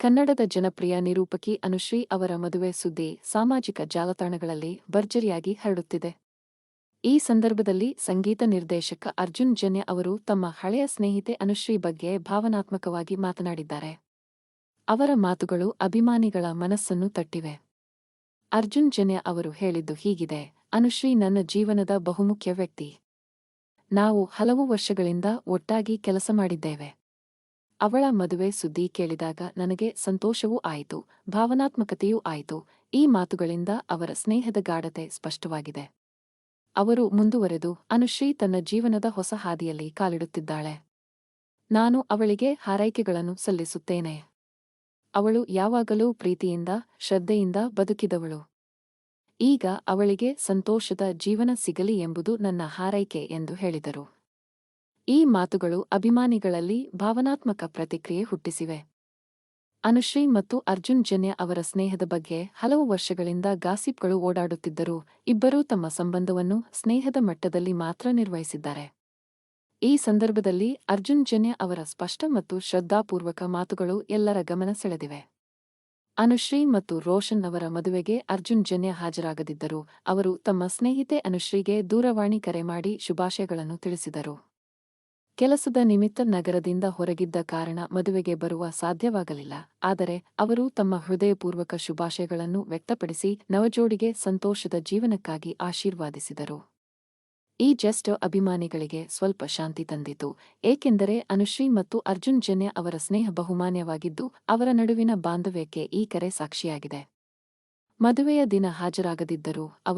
ಕನ್ನಡದ ಜನಪ್ರಿಯ ನಿರೂಪಕಿ ಅನುಶ್ರೀ ಅವರ ಮದುವೆ ಸುದ್ದಿ ಸಾಮಾಜಿಕ ಜಾಲತಾಣಗಳಲ್ಲಿ ಭರ್ಜರಿಯಾಗಿ ಹರಡುತ್ತಿದೆ. ಈ ಸಂದರ್ಭದಲ್ಲಿ ಸಂಗೀತ ನಿರ್ದೇಶಕ ಅರ್ಜುನ್ ಜನ್ಯ ಅವರು ತಮ್ಮ ಹಳೆಯ ಸ್ನೇಹಿತೆ ಅನುಶ್ರೀ ಬಗ್ಗೆ ಭಾವನಾತ್ಮಕವಾಗಿ ಮಾತನಾಡಿದ್ದಾರೆ. ಅವರ ಮಾತುಗಳು ಅಭಿಮಾನಿಗಳ ಮನಸ್ಸನ್ನು ತಟ್ಟಿವೆ. ಅರ್ಜುನ್ ಜನ್ಯ ಅವರು ಹೇಳಿದ್ದು ಹೀಗಿದೆ, ಅನುಶ್ರೀ ನನ್ನ ಜೀವನದ ಬಹುಮುಖ್ಯ ವ್ಯಕ್ತಿ. ನಾವು ಹಲವು ವರ್ಷಗಳಿಂದ ಒಟ್ಟಾಗಿ ಕೆಲಸ ಮಾಡಿದ್ದೇವೆ. ಅವಳ ಮದುವೆ ಸುದ್ದಿ ಕೇಳಿದಾಗ ನನಗೆ ಸಂತೋಷವೂ ಆಯಿತು, ಭಾವನಾತ್ಮಕತೆಯೂ ಆಯಿತು. ಈ ಮಾತುಗಳಿಂದ ಅವರ ಸ್ನೇಹದ ಗಾಢತೆ ಸ್ಪಷ್ಟವಾಗಿದೆ. ಅವರು ಮುಂದುವರೆದು ಅನುಶ್ರೀ ತನ್ನ ಜೀವನದ ಹೊಸ ಹಾದಿಯಲ್ಲಿ ಕಾಲಿಡುತ್ತಿದ್ದಾಳೆ. ನಾನು ಅವಳಿಗೆ ಹಾರೈಕೆಗಳನ್ನು ಸಲ್ಲಿಸುತ್ತೇನೆ. ಅವಳು ಯಾವಾಗಲೂ ಪ್ರೀತಿಯಿಂದ, ಶ್ರದ್ಧೆಯಿಂದ ಬದುಕಿದವಳು. ಈಗ ಅವಳಿಗೆ ಸಂತೋಷದ ಜೀವನ ಸಿಗಲಿ ಎಂಬುದು ನನ್ನ ಹಾರೈಕೆ ಎಂದು ಹೇಳಿದರು. ಈ ಮಾತುಗಳು ಅಭಿಮಾನಿಗಳಲ್ಲಿ ಭಾವನಾತ್ಮಕ ಪ್ರತಿಕ್ರಿಯೆ ಹುಟ್ಟಿಸಿವೆ. ಅನುಶ್ರೀ ಮತ್ತು ಅರ್ಜುನ್ ಜನ್ಯ ಅವರ ಸ್ನೇಹದ ಬಗ್ಗೆ ಹಲವು ವರ್ಷಗಳಿಂದ ಗಾಸಿಪ್ಗಳು ಓಡಾಡುತ್ತಿದ್ದರೂ ಇಬ್ಬರೂ ತಮ್ಮ ಸಂಬಂಧವನ್ನು ಸ್ನೇಹದ ಮಟ್ಟದಲ್ಲಿ ಮಾತ್ರ ನಿರ್ವಹಿಸಿದ್ದಾರೆ. ಈ ಸಂದರ್ಭದಲ್ಲಿ ಅರ್ಜುನ್ ಜನ್ಯ ಅವರ ಸ್ಪಷ್ಟ ಮತ್ತು ಶ್ರದ್ಧಾಪೂರ್ವಕ ಮಾತುಗಳು ಎಲ್ಲರ ಗಮನ ಸೆಳೆದಿವೆ. ಅನುಶ್ರೀ ಮತ್ತು ರೋಷನ್ ಅವರ ಮದುವೆಗೆ ಅರ್ಜುನ್ ಜನ್ಯ ಹಾಜರಾಗದಿದ್ದರು ಅವರು ತಮ್ಮ ಸ್ನೇಹಿತೆ ಅನುಶ್ರೀಗೆ ದೂರವಾಣಿ ಕರೆ ಮಾಡಿ ಶುಭಾಶಯಗಳನ್ನು ತಿಳಿಸಿದರು. ಕೆಲಸದ ನಿಮಿತ್ತ ನಗರದಿಂದ ಹೊರಗಿದ್ದ ಕಾರಣ ಮದುವೆಗೆ ಬರುವ ಸಾಧ್ಯವಾಗಲಿಲ್ಲ. ಆದರೆ ಅವರು ತಮ್ಮ ಹೃದಯಪೂರ್ವಕ ಶುಭಾಶಯಗಳನ್ನು ವ್ಯಕ್ತಪಡಿಸಿ ನವಜೋಡಿಗೆ ಸಂತೋಷದ ಜೀವನಕ್ಕಾಗಿ ಆಶೀರ್ವಾದಿಸಿದರು. ಈ ಜಸ್ಟ್ ಅಭಿಮಾನಿಗಳಿಗೆ ಸ್ವಲ್ಪ ಶಾಂತಿ ತಂದಿತು. ಏಕೆಂದರೆ ಅನುಶ್ರೀ ಮತ್ತು ಅರ್ಜುನ್ ಜನ್ಯ ಅವರ ಸ್ನೇಹ ಬಹುಮಾನ್ಯವಾಗಿದ್ದು, ಅವರ ನಡುವಿನ ಬಾಂಧವ್ಯಕ್ಕೆ ಈ ಕರೆ ಸಾಕ್ಷಿಯಾಗಿದೆ. ಮದುವೆಯ ದಿನ ಹಾಜರಾಗದಿದ್ದರೂ ಅವರು